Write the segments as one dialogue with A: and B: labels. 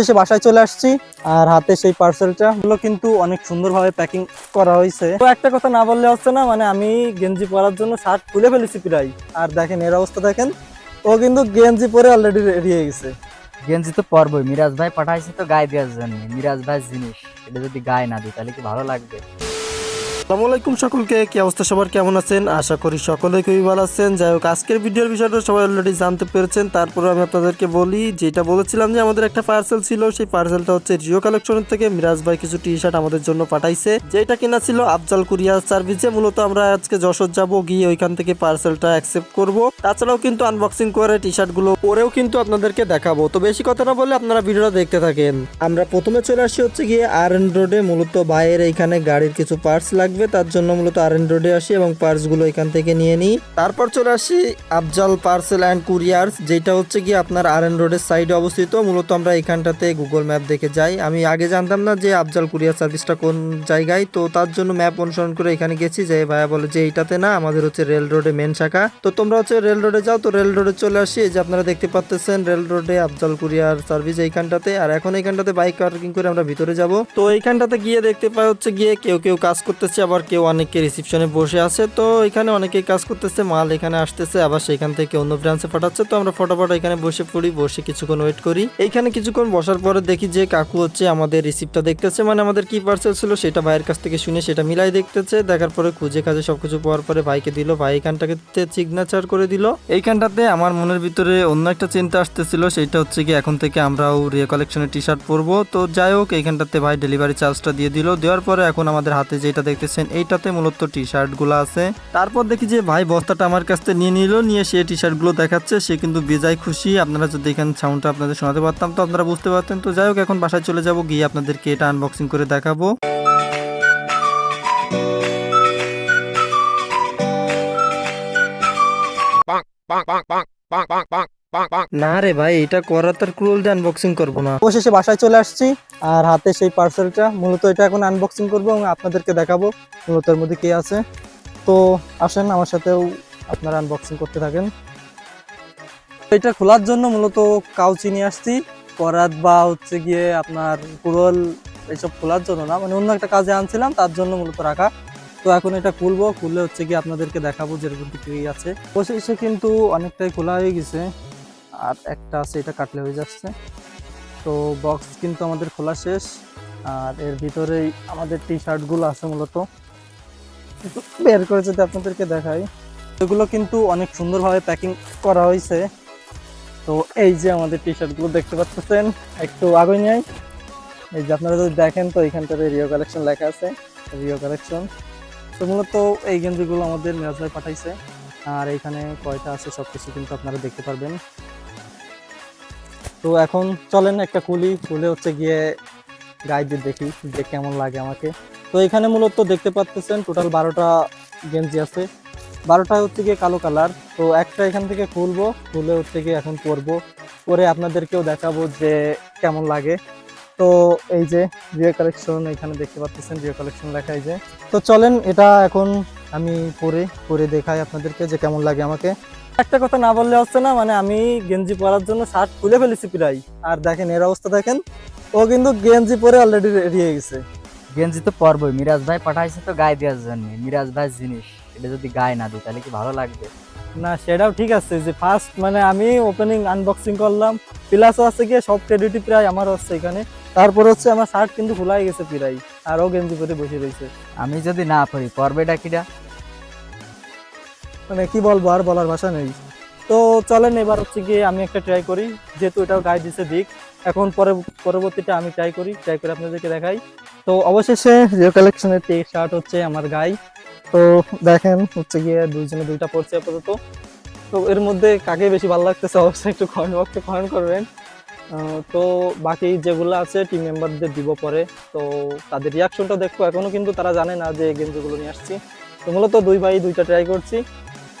A: শেষে বাসায় চলে আসছি, আর হাতে সেই পার্সেলটা গুলো কিন্তু অনেক সুন্দরভাবে প্যাকিং করা হয়েছে। তো একটা কথা না বললে হচ্ছে না মানে আমি গেঞ্জি পরার জন্য শার্ট খুলে ফেলেছি প্রায়। আর দেখেন, এর অবস্থা দেখেন, ও কিন্তু গেঞ্জি পরে অলরেডি রেডি হয়ে গেছে।
B: গেঞ্জি তো পরবই। মিরাজ ভাই পাঠাইছে তো গায়ে দেওয়ার জন্য। মিরাজ ভাই জিনিস, এটা যদি গায়ে না দিই, তাহলে কি ভালো লাগবে?
A: আসসালামু আলাইকুম সকলকে, কি অবস্থা সবার? কেমন আছেন? আশা করি সকলে খুবই ভালো আছেন। যাই হোক, আজকের ভিডিওর বিষয়টা সবাই অলরেডি জানতে পেরেছেন। তারপরে আমি আপনাদেরকে বলি, যেটা বলেছিলাম যে আমাদের একটা পার্সেল ছিল, সেই পার্সেলটা হচ্ছে জিও কালেকশনের থেকে মিরাজ ভাই কিছু টি শার্ট আমাদের জন্য পাঠাইছে। যেটা কিনা ছিল আফজাল কুরিয়ার সার্ভিসে। মূলত আমরা আজকে যশোর যাব, গিয়ে ওইখান থেকে পার্সেলটা অ্যাকসেপ্ট করব। তাছাড়াও কিন্তু আনবক্সিং করে টি শার্টগুলো পরেও কিন্তু আপনাদেরকে দেখাবো। তো বেশি কথা না বলে আপনারা ভিডিওটা দেখতে থাকেন। আমরা প্রথমে চলে আসি হচ্ছে গিয়ে আর রোডে মূলত বাইরের এইখানে গাড়ির কিছু পার্টস লাগবে। তার জন্য মূলত আর রোডে আসি এবং পার্টসগুলো এখান থেকে নিয়ে নিই। তারপর চলে আসি আফজাল পার্সেল অ্যান্ড কুরিয়ার্স যেটা হচ্ছে গিয়ে আপনার আর রোডের সাইডে অবস্থিত। মূলত আমরা এখানটাতে গুগল ম্যাপ দেখে যাই। আমি আগে জানতাম না যে আফজাল কুরিয়ার সার্ভিসটা কোন জায়গায়, তো তার জন্য ম্যাপ অনুসরণ করে এখানে গেছি যে ভাইয়া বলে যে এইটাতে না আমাদের হচ্ছে রেল রোডে মেন শাখা। তো তোমরা হচ্ছে রেল রোডে যাও, তো রেল রোডে চলে আসি। যে আপনারা দেখতে পাচ্ছেন রেল রোডে আফজাল কুরিয়ার সার্ভিস এইখানটাতে। আর এখন এইখানটাতে বাইক পার্কিং করে আমরা ভিতরে যাব। তো এইখানটাতে গিয়ে দেখতে পাই হচ্ছে গিয়ে কেউ কেউ কাজ করতেছে আবার কেউ অনেকে রিসিপশনে বসে আছে, তো এখানে অনেকেই কাজ করতেছে, মাল এখানে আসতেছে, আবার সেখান থেকে অন্য ব্রাঞ্চে পাঠাচ্ছে, তো আমরা ফটাফট এখানে বসে পড়ি, বসে কিছুক্ষণ ওয়েট করি। এইখানে কিছুক্ষণ বসার পরে দেখি যে কাকু হচ্ছে আমাদের রিসিপ্টটা দেখতেছে মানে আমাদের কি পার্সেল ছিল সেটা ভাইয়ের কাছ থেকে শুনে সেটা মিলাই দেখতেছে, দেখার পরে খুঁজে খাজে সবকিছু পাওয়ার পরে ভাইকে দিল, ভাই এখানটাকে সিগনেচার করে দিল। এইখানটাতে আমার মনের ভিতরে অন্য একটা চিন্তা আসতেছিল, সেটা হচ্ছে কি এখন থেকে আমরাও রিয়া কালেকশনের টি শার্ট পরবো, তো যাই হোক, এইখানটাতে ভাই ডেলিভারি চার্জটা দিয়ে দিল, দেওয়ার পরে এখন আমাদের হাতে যেটা দেখতেছেন এইটাতে মূলত টি শার্টগুলো আছে। তারপর দেখি যে ভাই বস্তাটা আমার কাছ থেকে নিয়ে নিল, নিয়ে সে টি শার্টগুলো দেখাচ্ছে, সে কিন্তু বেজায় খুশি। আপনারা যদি এখানে সাউন্ডটা আপনাদের শোনাতে পারতাম তো আপনারা বুঝতে পারতেন। তো যাই হোক, এখন বাসায় চলে যাব, গিয়ে আপনাদেরকে এটা আনবক্সিং করে দেখাবো। না রে ভাই এটা করা তার ক্রুল দিয়ে আনবক্সিং করব না। অবশেষে বাসায় চলে আসছি আর হাতে সেই পার্সেলটা মূলত এটা এখন আনবক্সিং করব এবং আপনাদেরকে দেখাবো মূলত এর মধ্যে কি আছে। তো আসেন আমার সাথেও আপনারা আনবক্সিং করতে থাকেন। এটা খোলার জন্য মূলত কাউচি নিয়ে আসছি। করাত বা হচ্ছে গিয়ে আপনার কুরল এইসব খোলার জন্য না। মানে অন্য একটা কাজে আনছিলাম তার জন্য মূলত রাখা। তো এখন এটা খুলবো খুললে হচ্ছে গিয়ে আপনাদেরকে দেখাবো যে এর মধ্যে কি আছে। অবশেষে কিন্তু অনেকটাই খোলা হয়ে গেছে। আর একটা আছে, এটা কাটলে হয়ে যাচ্ছে। তো বক্স কিন্তু আমাদের খোলা শেষ। আর এর ভিতরেই আমাদের টি শার্টগুলো আছে মূলত। বের করে যদি আপনাদেরকে দেখাই। এগুলো কিন্তু অনেক সুন্দরভাবে প্যাকিং করা হয়েছে। তো এই যে আমাদের টি শার্টগুলো দেখতে পাচ্ছেন, একটু আগুন নেই। এই যে আপনারা যদি দেখেন তো এখানটাতে রিও কালেকশন লেখা আছে রিও কালেকশন তো মূলত এই গেঞ্জিগুলো আমাদের মেরাজ ভাই পাঠাইছে। আর এখানে কয়টা আছে সব কিছু কিন্তু আপনারা দেখতে পারবেন। তো এখন চলেন একটা খুলি খুলে হচ্ছে গিয়ে গায়ে দিয়ে দেখি, যে কেমন লাগে আমাকে। তো এখানে মূলত দেখতে পাচ্ছেন টোটাল বারোটা গেঞ্জি আছে। বারোটা হচ্ছে গিয়ে কালো কালার। তো একটা এখান থেকে খুলবো, খুলে হচ্ছে গিয়ে এখন পরবো। পরে আপনাদেরকেও দেখাবো যে কেমন লাগে। তো এই যে রিও কালেকশন, এখানে দেখতে পাচ্ছেন রিও কালেকশন লেখা এই যে। তো চলেন, এটা এখন আমি পরে পরে দেখাই আপনাদেরকে যে কেমন লাগে আমাকে। একটা কথা না বললে হচ্ছে না মানে আমি গেঞ্জি পরার জন্য শার্ট খুলে ফেলেছি প্রায়। আর দেখেন এর অবস্থা দেখেন ও কিন্তু গেঞ্জি পরে অলরেডি রেডি হয়ে গেছে।
B: গেঞ্জি তো পরবই মিরাজ ভাই পাঠাইছে তো গায়ে দেওয়ার জন্য। মিরাজ ভাই জিনিস এটা যদি গায়ে না দিই তাহলে কি ভালো লাগবে?
A: না সেটাও ঠিক আছে যে ফার্স্ট মানে আমি ওপেনিং আনবক্সিং করলাম প্লাস আছে গিয়ে সব ক্রেডিটই প্রায় আমার হচ্ছে এখানে। তারপর হচ্ছে আমার শার্ট কিন্তু খোলাই গেছে প্রায় আরও গেঞ্জি পরে বসে রয়েছে।
B: আমি যদি না পড়ি পরবে ডাকিটা
A: মানে কি বলব আর বলার ভাষা নেই। তো চলেন এবার হচ্ছে গিয়ে আমি একটা ট্রাই করি, যেহেতু এটাও গায়ে দিছে দিক। এখন পরে, পরবর্তীতে আমি ট্রাই করি ট্রাই করে আপনাদেরকে দেখাই। তো অবশেষে রিও কালেকশনের টি শার্ট হচ্ছে আমার গায়ে তো দেখেন হচ্ছে গিয়ে দুইজনে দুইটা পড়ছে আপাতত। তো এর মধ্যে কাকে বেশি ভালো লাগতেছে অবশ্যই একটু কমেন্ট বক্সে কমেন্ট করবেন। তো বাকি যেগুলো আছে টিম মেম্বারদের দিব পরে। তো তাদের রিয়াকশনটা দেখব। এখনও কিন্তু তারা জানে না যে গেঞ্জিগুলো নিয়ে আসছি। তো মূলত দুই ভাই দুইটা ট্রাই করছি।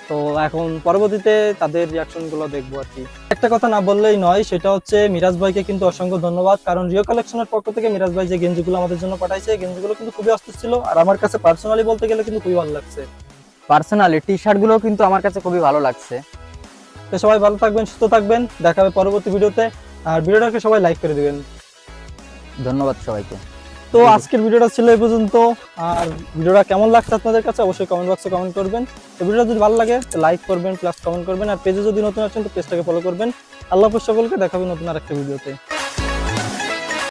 A: তো এখন পরবর্তীতে তাদের রিয়াকশনগুলো দেখব আর কি। একটা কথা না বললেই নয় সেটা হচ্ছে মিরাজ ভাইকে কিন্তু অসংখ্য ধন্যবাদ কারণ রিও কালেকশনের পক্ষ থেকে মিরাজ ভাই যে গেঞ্জিগুলো আমাদের জন্য পাঠাইছে গেঞ্জিগুলো কিন্তু খুবই অস্থির ছিল আর আমার কাছে পার্সোনালি বলতে গেলে কিন্তু খুবই ভালো লাগছে।
B: পার্সোনালি টি শার্টগুলো কিন্তু আমার কাছে খুবই ভালো লাগছে।
A: তো সবাই ভালো থাকবেন সুস্থ থাকবেন দেখা হবে পরবর্তী ভিডিওতে আর ভিডিওটাকে সবাই লাইক করে দিবেন।
B: ধন্যবাদ সবাইকে।
A: তো আজকের ভিডিওটা ছিল এই পর্যন্ত। আর ভিডিওটা কেমন লাগছে আপনাদের কাছে অবশ্যই কমেন্ট বক্সে কমেন্ট করবেন। তো ভিডিওটা যদি ভালো লাগে লাইক করবেন প্লাস কমেন্ট করবেন। আর পেজে যদি নতুন আছেন, তো পেজটাকে ফলো করবেন। আল্লাহ সকলকে দেখাবেন নতুন আর একটা ভিডিওতে।